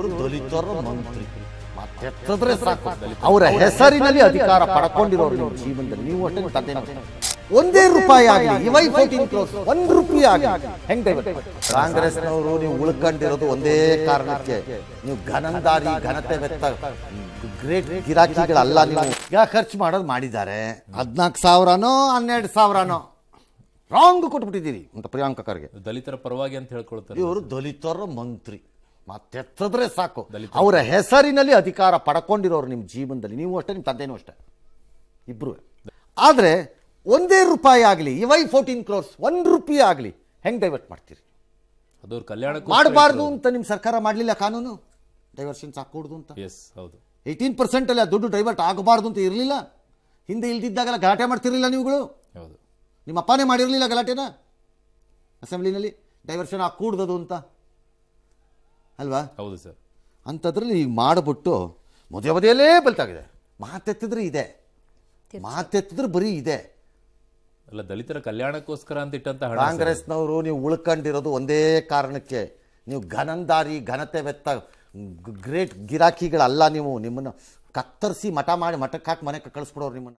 ಇವರು ದಲಿತರ ಮಂತ್ರಿ. ಮತ್ತೆತ್ತಿದ್ರೆ ಸಾಕು. ಅವರ ಹೆಸರಿನಲ್ಲಿ ಅಧಿಕಾರ ಪಡ್ಕೊಂಡಿರೋರು ನಿಮ್ಮ ಜೀವನದಲ್ಲಿ. ನೀವು ಅಷ್ಟೇ ತಂದೆ ಒಂದೇ ರೂಪಾಯಿ ಆಗಲಿ ಇವೈ ಫೋರ್ಟೀನ್ ಕ್ರೋಸ್ ಒಂದ್ ರೂಪಾಯಿ ಆಗಲಿ. ಹೆಂಗ್ ಕಾಂಗ್ರೆಸ್ನವರು ನೀವು ಉಳ್ಕೊಂಡಿರೋದು ಒಂದೇ ಕಾರಣಕ್ಕೆ. ನೀವು ಘನಂದಾರಿ ಘನತೆ ವ್ಯಕ್ತ ಗ್ರೇಟ್ ಗಿರಾಕಿಗಳಲ್ಲ ನೀವು. ಈಗ ಖರ್ಚು ಮಾಡೋದು ಮಾಡಿದ್ದಾರೆ. ಹದಿನಾಲ್ಕು ಸಾವಿರನೋ ಹನ್ನೆರಡು ಸಾವಿರನೋ. ರಾಂಗ್ ಕೊಟ್ಬಿಟ್ಟಿದ್ದೀರಿ ಅಂತ ಪ್ರಿಯಾಂಕ ಖರ್ಗೆ. ದಲಿತರ ಪರವಾಗಿ ಅಂತ ಹೇಳ್ಕೊಳ್ತಾರೆ. ಇವರು ದಲಿತರ ಮಂತ್ರಿ. ಮತ್ತೆತ್ತಿದ್ರೆ ಸಾಕು. ಅವರ ಹೆಸರಿನಲ್ಲಿ ಅಧಿಕಾರ ಪಡ್ಕೊಂಡಿರೋರು ನಿಮ್ಮ ಜೀವನದಲ್ಲಿ. ನೀವು ಅಷ್ಟೇ ನಿಮ್ಮ ತಂದೆನೂ ಅಷ್ಟೇ. ಇಬ್ರು ಆದರೆ ಒಂದೇ ರೂಪಾಯಿ ಆಗಲಿ ಇವೈ ಫೋರ್ಟೀನ್ ಕ್ರೋರ್ಸ್ ಒಂದು ರೂಪಾಯಿ ಆಗಲಿ ಹೆಂಗೆ ಡೈವರ್ಟ್ ಮಾಡ್ತೀರಿ? ಅದು ಅವ್ರ ಕಲ್ಯಾಣ ಮಾಡಬಾರ್ದು ಅಂತ ನಿಮ್ಮ ಸರ್ಕಾರ ಮಾಡಲಿಲ್ಲ ಕಾನೂನು? ಡೈವರ್ಷನ್ಸ್ ಹಾಕೂಡ್ದು ಅಂತ? ಎಸ್ ಹೌದು. ಏಯ್ಟೀನ್ ಪರ್ಸೆಂಟಲ್ಲಿ ಆ ದುಡ್ಡು ಡೈವರ್ಟ್ ಆಗಬಾರ್ದು ಅಂತ ಇರಲಿಲ್ಲ? ಹಿಂದೆ ಇಲ್ದಿದ್ದಾಗೆಲ್ಲ ಗಲಾಟೆ ಮಾಡ್ತಿರಲಿಲ್ಲ ನೀವುಗಳು? ಹೌದು. ನಿಮ್ಮ ಅಪ್ಪನೇ ಮಾಡಿರಲಿಲ್ಲ ಗಲಾಟೆನ? ಅಸೆಂಬ್ಲಿನಲ್ಲಿ ಡೈವರ್ಷನ್ ಹಾಕೂಡ್ದದು ಅಂತ? ಅಲ್ವಾ? ಹೌದು ಸರ್. ಅಂಥದ್ರಲ್ಲಿ ಈಗ ಮಾಡಿಬಿಟ್ಟು ಮದುವೆ ಮದುವೆಯಲ್ಲೇ ಬಲ್ತಾಗಿದೆ ಮಾತೆತ್ತಿದ್ರೆ ಇದೆ. ಮಾತೆತ್ತಿದ್ರೆ ಬರೀ ಇದೆ. ಅಲ್ಲ ದಲಿತರ ಕಲ್ಯಾಣಕ್ಕೋಸ್ಕರ ಅಂತ ಇಟ್ಟಂತ ಹಣ ಕಾಂಗ್ರೆಸ್ನವರು ನೀವು ಉಳ್ಕೊಂಡಿರೋದು ಒಂದೇ ಕಾರಣಕ್ಕೆ. ನೀವು ಘನಂದಾರಿ ಘನತೆ ವೆತ್ತ ಗ್ರೇಟ್ ಗಿರಾಕಿಗಳಲ್ಲ ನೀವು. ನಿಮ್ಮನ್ನು ಕತ್ತರಿಸಿ ಮಠ ಮಾಡಿ ಮಠಕ್ಕೆ ಹಾಕಿ ಮನೆಗೆ ಕಳಿಸ್ಬಿಡೋರು ನಿಮ್ಮನ್ನು.